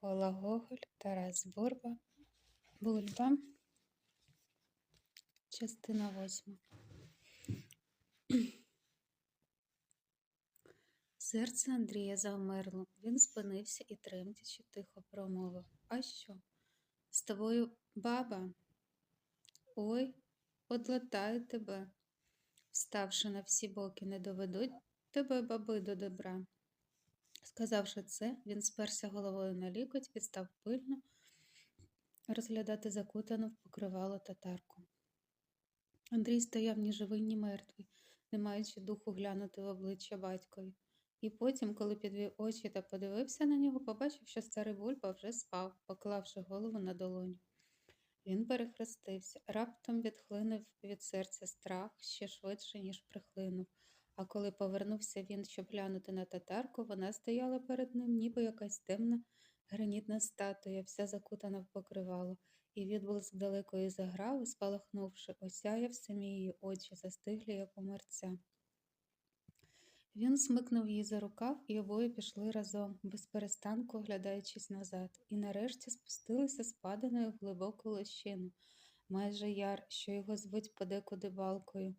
Микола Гоголь, Тарас Бурба, Бульба, частина восьма. Серце Андрія завмерло. Він спинився і тремтячи тихо промовив. А що? З тобою баба? Ой, одлатаю тебе. Ставши на всі боки, не доведуть тебе баби до добра. Сказавши це, він сперся головою на лікоть і став пильно розглядати закутану в покривало татарку. Андрій стояв ні живий, ні мертвий, не маючи духу глянути в обличчя батькові. І потім, коли підвів очі та подивився на нього, побачив, що старий бульба вже спав, поклавши голову на долоню. Він перехрестився, раптом відхлинув від серця страх ще швидше, ніж прихлинув. А коли повернувся він, щоб глянути на татарку, вона стояла перед ним, ніби якась темна гранітна статуя, вся закутана в покривало, і відблиск далекої заграви, спалахнувши, осяяв самі її очі, застиглі, як у мерця. Він смикнув її за рукав, і обоє пішли разом, без перестанку оглядаючись назад, і нарешті спустилися спаданою в глибоку лощину, майже яр, що його звуть подекуди балкою,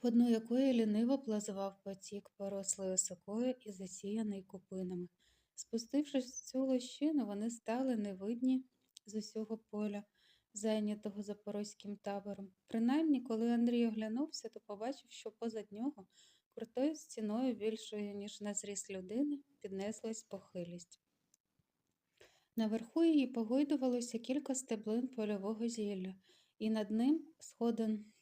по дну якої ліниво плазував потік, порослий осокою і засіяний купинами. Спустившись в цю лощину, вони стали невидні з усього поля, зайнятого запорозьким табором. Принаймні, коли Андрій оглянувся, то побачив, що позад нього крутою стіною, більшою, ніж на зріст людини, піднеслась похилість. Наверху її погойдувалося кілька стеблин польового зілля, і над ним сходен...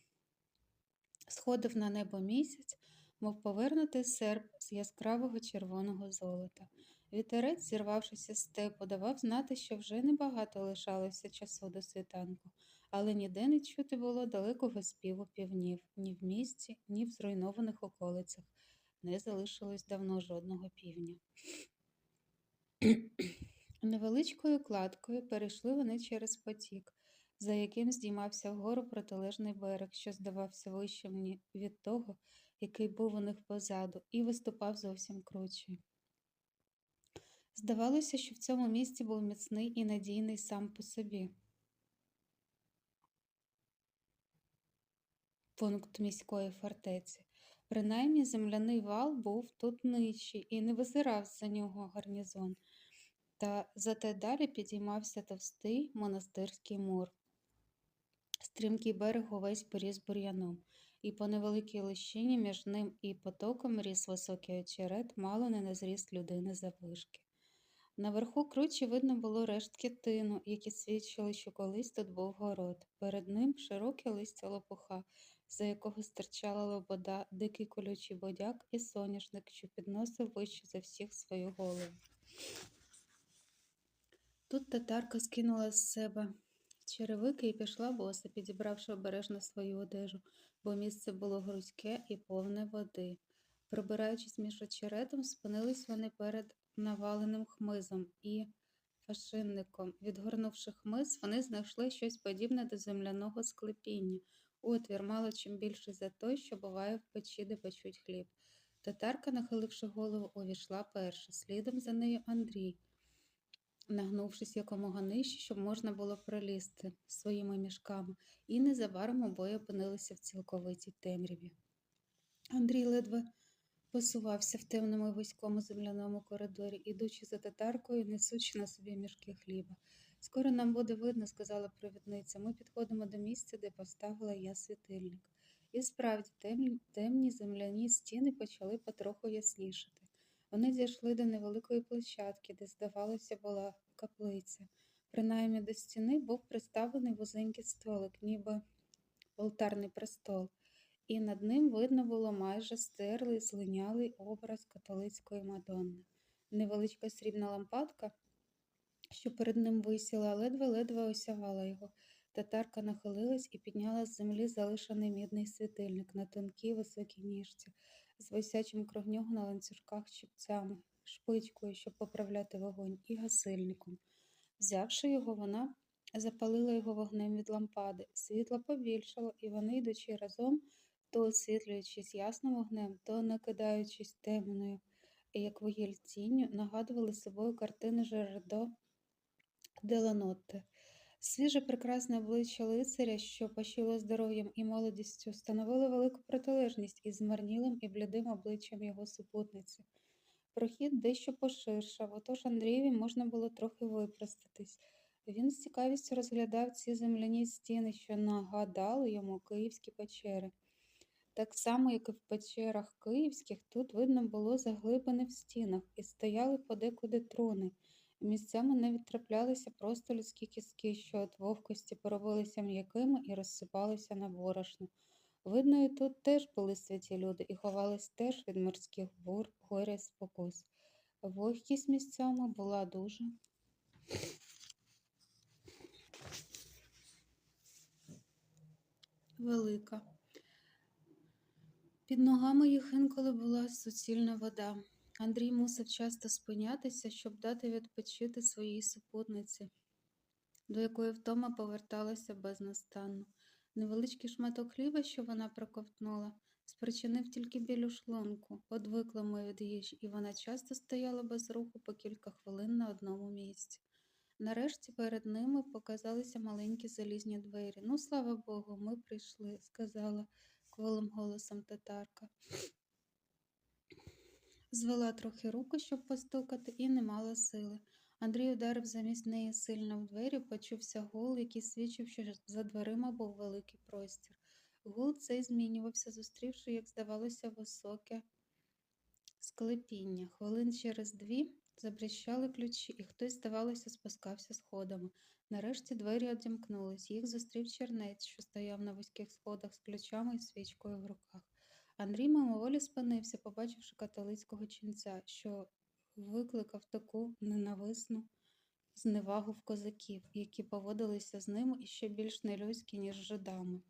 сходив на небо місяць, мов повернутий серп з яскравого червоного золота. Вітерець, зірвавшися з степу, давав знати, що вже небагато лишалося часу до світанку, але ніде не чути було далекого співу півнів, ні в місті, ні в зруйнованих околицях. Не залишилось давно жодного півня. Невеличкою кладкою перейшли вони через потік, за яким здіймався вгору протилежний берег, що здавався вищим від того, який був у них позаду, і виступав зовсім круче. Здавалося, що в цьому місці був міцний і надійний сам по собі. Пункт міської фортеці. Принаймні земляний вал був тут нижчий і не визирав за нього гарнізон, та зате далі підіймався товстий монастирський мур. Стрімкий берег увесь поріс бур'яном, і по невеликій лищині між ним і потоком ріс високий очерет, мало не на зріст людини заввишки. Наверху кручі видно було рештки тину, які свідчили, що колись тут був город. Перед ним широке листя лопуха, за якого стирчала лобода, дикий колючий бодяк і соняшник, що підносив вище за всіх свою голову. Тут татарка скинула з себе черевики і пішла боса, підібравши обережно свою одежу, бо місце було грузьке і повне води. Пробираючись між очеретом, спинились вони перед наваленим хмизом і фашинником. Відгорнувши хмиз, вони знайшли щось подібне до земляного склепіння, отвір мало чим більший за той, що буває в печі, де печуть хліб. Татарка, нахиливши голову, увійшла перша, слідом за нею Андрій, нагнувшись якомога нижче, щоб можна було пролізти своїми мішками, і незабаром обоє опинилися в цілковитій темряві. Андрій ледве посувався в темному вузькому земляному коридорі, ідучи за татаркою, несучи на собі мішки хліба. Скоро нам буде видно, сказала провідниця. Ми підходимо до місця, де поставила я світильник. І справді темні, темні земляні стіни почали потроху яснішати. Вони дійшли до невеликої площадки, де, здавалося, була каплиця. Принаймні до стіни був приставлений вузенький столик, ніби олтарний престол і над ним видно було майже стерлий, злинялий образ католицької мадонни. Невеличка срібна лампадка, що перед ним висіла, ледве-ледве осягала його. Татарка нахилилась і підняла з землі залишений мідний світильник на тонкій високій ніжці, з висячим кров нього на ланцюжках щипцями, шпичкою, щоб поправляти вогонь, і гасильником. Взявши його, вона запалила його вогнем від лампади. Світло побільшало, і вони, йдучи разом, то освітлюючись ясним вогнем, то накидаючись темною як вугіль тінню, нагадували собою картини Жерардо Деланотте. Свіже прекрасне обличчя лицаря, що пащило здоров'ям і молодістю, становило велику протилежність із змарнілим і блідим обличчям його супутниці. Прохід дещо поширшав, отож Андрієві можна було трохи випростатись. Він з цікавістю розглядав ці земляні стіни, що нагадали йому київські печери. Так само, як і в печерах київських, тут видно було заглибини в стінах, і стояли подекуди трони. Місцями навіть траплялися просто людські кістки, що от вовкості поробилися м'якими і розсипалися на борошно. Видно, і тут теж були святі люди і ховались теж від морських бур, горя спокус. Вогкість місцями була дуже. Велика. Під ногами їх інколи була суцільна вода. Андрій мусив часто спинятися, щоб дати відпочити своїй супутниці, до якої втома поверталася безнастанно. Невеличкий шматок хліба, що вона проковтнула, спричинив тільки біль у шлунку, одвикла ми від їжі, і вона часто стояла без руху по кілька хвилин на одному місці. Нарешті перед ними показалися маленькі залізні двері. Ну, слава Богу, ми прийшли, сказала кволим голосом татарка. Звела трохи руку, щоб постукати, і не мала сили. Андрій ударив замість неї сильно в двері, почувся гул, який свідчив, що за дверима був великий простір. Гул цей змінювався, зустрівши, як здавалося, високе склепіння. Хвилин через дві забріщали ключі, і хтось, здавалося, спускався сходами. Нарешті двері одімкнулись. Їх зустрів чернець, що стояв на вузьких сходах з ключами і свічкою в руках. Андрій мимоволі спинився, побачивши католицького ченця, що викликав таку ненависну зневагу в козаків, які поводилися з ним іще більш нелюдськи, ніж жидами.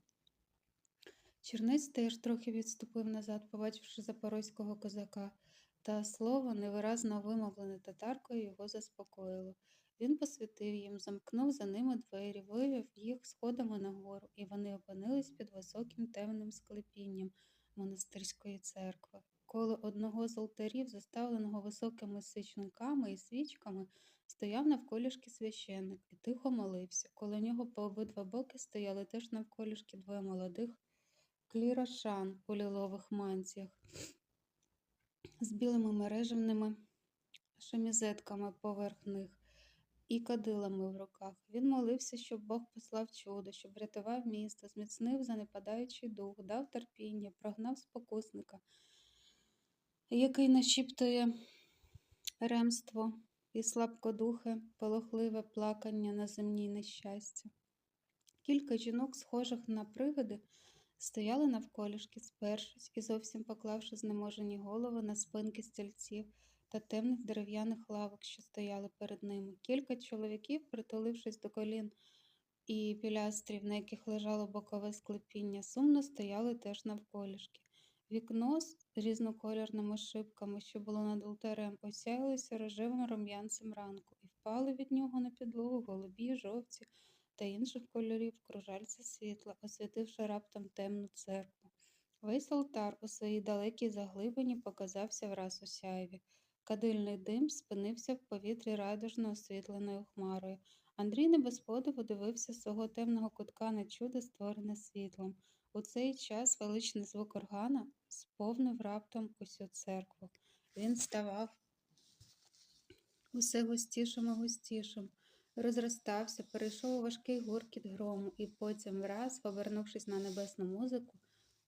Чернець теж трохи відступив назад, побачивши запорозького козака, та слово, невиразно вимовлене татаркою, його заспокоїло. Він посвятив їм, замкнув за ними двері, вивів їх сходами нагору, і вони опинились під високим темним склепінням монастирської церкви. Коло одного з алтарів, заставленого високими свічниками і свічками, стояв навколішки священник і тихо молився. Коло нього по обидва боки стояли теж навколішки двоє молодих клірошан у лілових мантіях з білими мережевними шемізетками поверх них і кадилами в руках. Він молився, щоб Бог послав чудо, щоб врятував місто, зміцнив занепадаючий дух, дав терпіння, прогнав спокусника, який нашіптує ремство і слабкодухе, полохливе плакання на земній нещастя. Кілька жінок, схожих на привиди, стояли навколішки, спершись і зовсім поклавши знеможені голови на спинки стільців та темних дерев'яних лавок, що стояли перед ними. Кілька чоловіків, притулившись до колін і пілястрів, на яких лежало бокове склепіння, сумно стояли теж навколішки. Вікно з різнокольорними шибками, що було над алтарем, осяялося рожевим рум'янцем ранку, і впали від нього на підлогу голубі, жовті та інших кольорів кружальця світла, освітивши раптом темну церкву. Весь алтар у своїй далекій заглибині показався враз у сяйві. Кадильний дим спинився в повітрі радужно освітленою хмарою. Андрій не без подиву дивився з свого темного кутка на чудо, створене світлом. У цей час величний звук органа сповнив раптом усю церкву. Він ставав усе густішим і густішим, розростався, перейшов у важкий гуркіт грому і потім враз, повернувшись на небесну музику,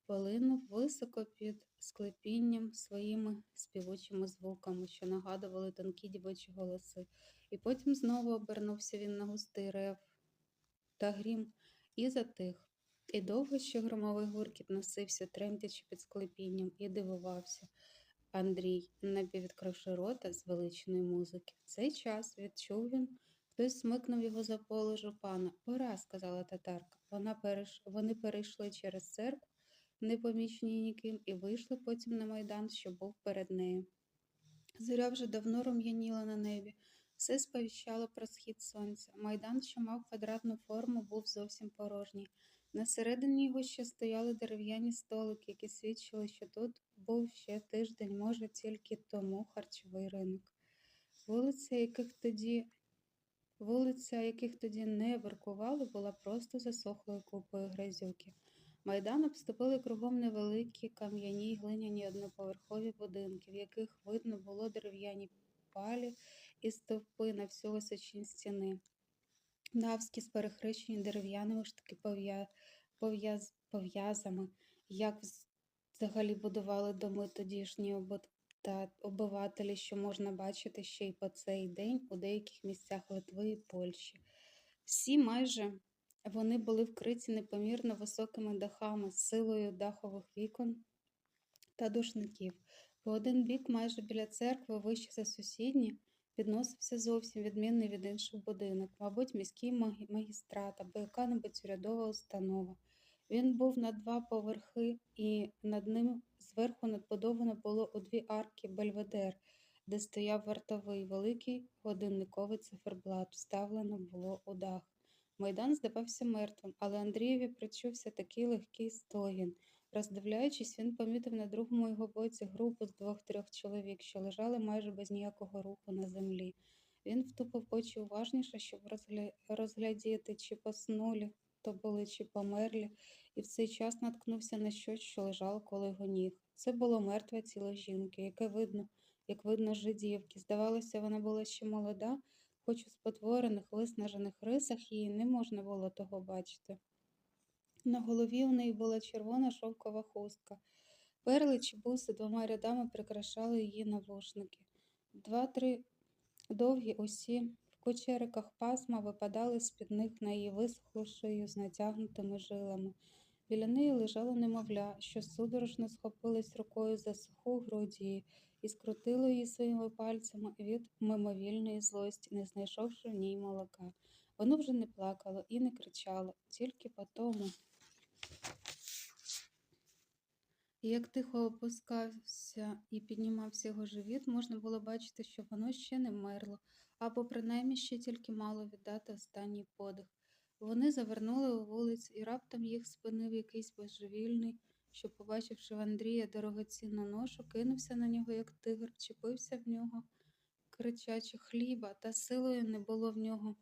полинув високо під склепінням своїми співучими звуками, що нагадували тонкі дівочі голоси, і потім знову обернувся він на густий рев та грім і затих. І довго ще громовий гуркіт носився, тремтячи під склепінням, і дивувався. Андрій, напіввідкривши рота з величної музики. Цей час відчув він, хтось смикнув його за поле жупана. Пора, сказала татарка. Вона переш... Вони перейшли через церкву, непомічені ніким, і вийшли потім на майдан, що був перед нею. Зоря вже давно рум'яніла на небі. Все сповіщало про схід сонця. Майдан, що мав квадратну форму, був зовсім порожній. На середині його ще стояли дерев'яні столики, які свідчили, що тут був ще тиждень, може, тільки тому харчовий ринок. Вулиця, яких тоді Вулиця, яких тоді не бракувало, була просто засохлою купою грязюки. Майдан обступили кругом невеликі кам'яні й глиняні одноповерхові будинки, в яких видно було дерев'яні палі і стовпи на всю височінь стіни. Навскіз перехрещені дерев'яними пов'яз- пов'язами, як взагалі будували доми тодішні обивателі, що можна бачити ще й по цей день у деяких місцях Литви і Польщі. Всі майже вони були вкриті непомірно високими дахами з силою дахових вікон та душників. По один бік, майже біля церкви, вище за сусідні, підносився зовсім відмінний від інших будинок, мабуть, міський магістрат або яка-небудь урядова установа. Він був на два поверхи, і над ним зверху надбудовано було у дві арки бельведер, де стояв вартовий великий годинниковий циферблат, вставлено було у дах. Майдан здавався мертвим, але Андрієві причувся такий легкий стогін. Роздивляючись, він помітив на другому його боці групу з двох-трьох чоловік, що лежали майже без ніякого руху на землі. Він втупив очі уважніше, щоб розгля... розглядіти, чи поснулі то були, чи померлі, і в цей час наткнувся на щось, що лежало коло його ніг. Це було мертве тіло жінки, яке видно, як видно жидівки. Здавалося, вона була ще молода, хоч у спотворених, виснажених рисах її не можна було того бачити. На голові у неї була червона шовкова хустка. Перли чи буси двома рядами прикрашали її навушники. Два-три довгі усі в кучериках пасма випадали з-під них на її висохлу шию з натягнутими жилами. Біля неї лежало немовля, що судорожно схопилось рукою за суху груді і скрутило її своїми пальцями від мимовільної злості, не знайшовши в ній молока. Воно вже не плакало і не кричало, тільки по тому. Як тихо опускався і піднімався його живіт, можна було бачити, що воно ще не вмерло, або принаймні ще тільки мало віддати останній подих. Вони завернули у вулицю, і раптом їх спинив якийсь божевільний, що, побачивши в Андрія дорогоцінну ношу, кинувся на нього, як тигр, вчепився в нього, кричачи хліба, та силою не було в нього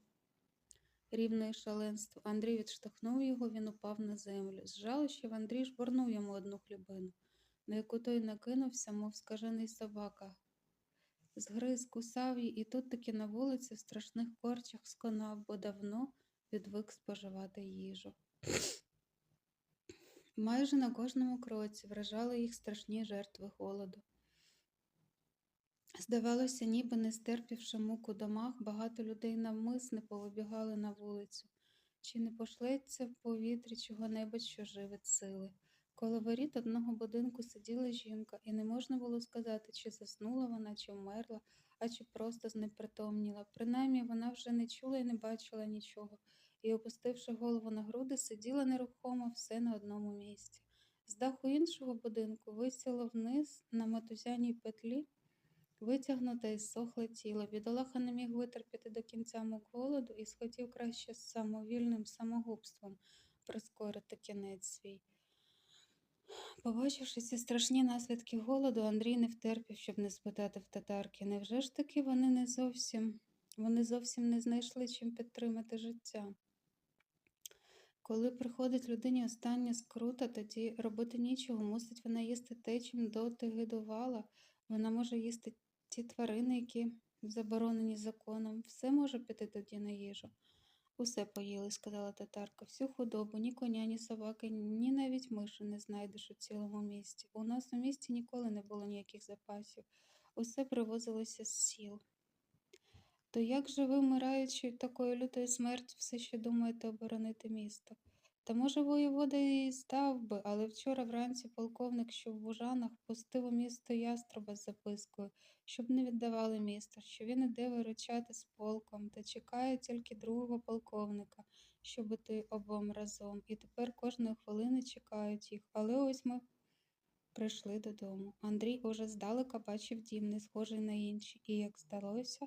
рівної шаленства. Андрій відштовхнув його, він упав на землю. З жалощів Андрій жбурнув йому одну хлібину, на яку той накинувся, мов скажений собака. Згриз, кусав її, і тут таки на вулиці в страшних корчах сконав, бо давно відвик споживати їжу. Майже на кожному кроці вражали їх страшні жертви голоду. Здавалося, ніби не стерпівши муку домах, багато людей навмисне повибігали на вулицю. Чи не пошлеться в повітрі чого-небудь, що живить сили? Коло воріт одного будинку сиділа жінка, і не можна було сказати, чи заснула вона, чи вмерла, чи просто знепритомніла. Принаймні вона вже не чула і не бачила нічого, і, опустивши голову на груди, сиділа нерухомо все на одному місці. З даху іншого будинку висіло вниз на мотузяній петлі витягнуте і сохле тіло. Бідолаха не міг витерпіти до кінця мук голоду і схотів краще з самовільним самогубством прискорити кінець свій. Побачивши ці страшні наслідки голоду, Андрій не втерпів, щоб не спитати в татарки. Невже ж таки вони не зовсім вони зовсім не знайшли чим підтримати життя? Коли приходить людині остання скрута, тоді робити нічого, мусить вона їсти те, чим доти гидувала. Вона може їсти ті тварини, які заборонені законом. Все може піти тоді на їжу. Усе поїли, сказала татарка. Всю худобу, ні коня, ні собаки, ні навіть миші не знайдеш у цілому місті. У нас у місті ніколи не було ніяких запасів. Усе привозилося з сіл. То як же ви, вмираючи такою такої лютої смерті, все ще думаєте оборонити місто? Та, може, воєвода і став би, але вчора вранці полковник, що в Бужанах, пустив у місто яструба з запискою, щоб не віддавали місто, що він іде виручати з полком та чекає тільки другого полковника, щоб іти обом разом. І тепер кожної хвилини чекають їх. Але ось ми прийшли додому. Андрій уже здалека бачив дім, не схожий на інші, і, як здалося,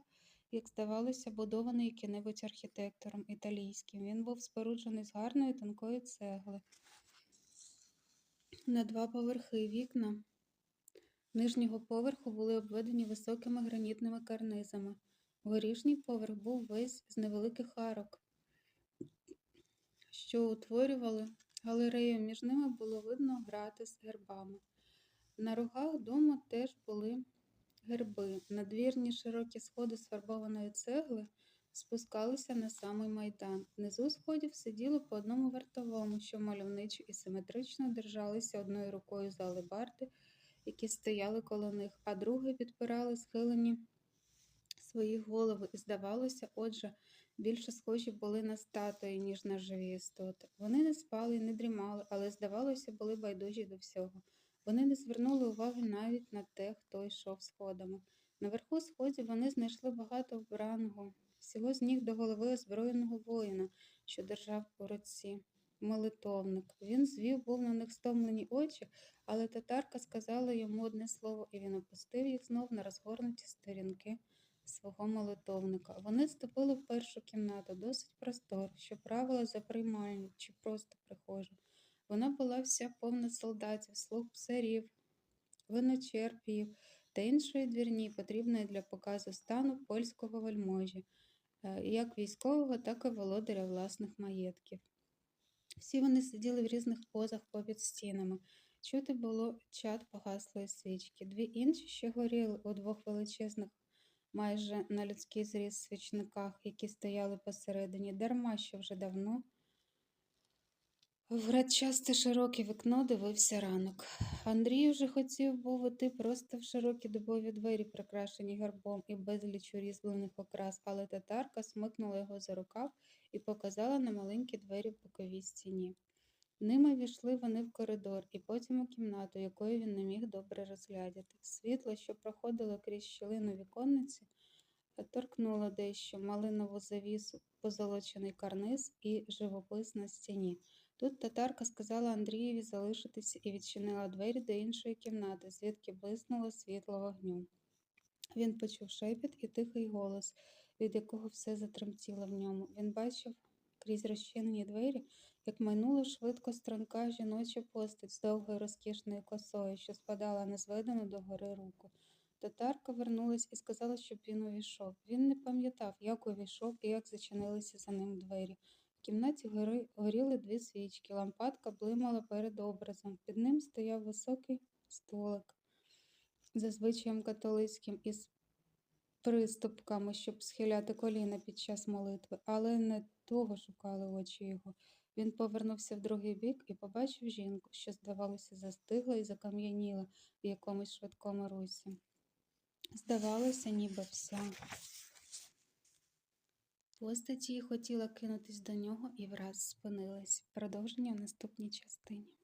як здавалося, будований яким-небудь архітектором італійським. Він був споруджений з гарної тонкої цегли. На два поверхи вікна нижнього поверху були обведені високими гранітними карнизами. Горішній поверх був весь з невеликих арок, що утворювали галерею. Між ними було видно грати з гербами. На рогах дому теж були герби. Надвірні широкі сходи з фарбованої цегли спускалися на самий майдан. Внизу сходів сиділи по одному вартовому, що мальовничо і симетрично держалися одною рукою за алебарди, які стояли коло них, а другою підпирали схилені свої голови, і, здавалося, отже, більше схожі були на статуї, ніж на живі істоти. Вони не спали і не дрімали, але, здавалося, були байдужі до всього. Вони не звернули уваги навіть на те, хто йшов сходами. Наверху сходів вони знайшли багато вбраного, всього з ніг до голови озброєного воїна, що держав у руці молитовник. Він звів був на них стомлені очі, але татарка сказала йому одне слово, і він опустив їх знов на розгорнуті сторінки свого молитовника. Вони ступили в першу кімнату, досить простор, що правила за приймальню чи просто прихожу. Вона була вся повна солдатів, слуг псарів, виночерпіїв та іншої двірні, потрібної для показу стану польського вельможі, е, як військового, так і володаря власних маєтків. Всі вони сиділи в різних позах попід стінами. Чути було чад погаслої свічки. Дві інші ще горіли у двох величезних, майже на людський зріз свічниках, які стояли посередині, дарма що вже давно. В радчасте широке вікно дивився ранок. Андрій уже хотів був іти просто в широкі дубові двері, прикрашені гербом і безліч урізблених окрас, але татарка смикнула його за рукав і показала на маленькі двері в боковій стіні. Ними війшли вони в коридор і потім у кімнату, якої він не міг добре розглядіти. Світло, що проходило крізь щілину віконниці, торкнуло дещо малинову завісу, позолочений карниз і живопис на стіні. Тут татарка сказала Андрієві залишитися і відчинила двері до іншої кімнати, звідки блиснуло світло вогню. Він почув шепіт і тихий голос, від якого все затремтіло в ньому. Він бачив крізь розчинені двері, як майнула швидко струнка жіноча постать з довгою розкішною косою, що спадала на зведену догори руку. Татарка вернулась і сказала, щоб він увійшов. Він не пам'ятав, як увійшов і як зачинилися за ним двері. Кімнаті горіли дві свічки, лампадка блимала перед образом. Під ним стояв високий столик, за звичаєм католицьким, із приступками, щоб схиляти коліна під час молитви, але не того шукали очі його. Він повернувся в другий бік і побачив жінку, що, здавалося, застигла і закам'яніла в якомусь швидкому русі. Здавалося, ніби вся. Постать її хотіла кинутись до нього і враз спинилась. Продовження в наступній частині.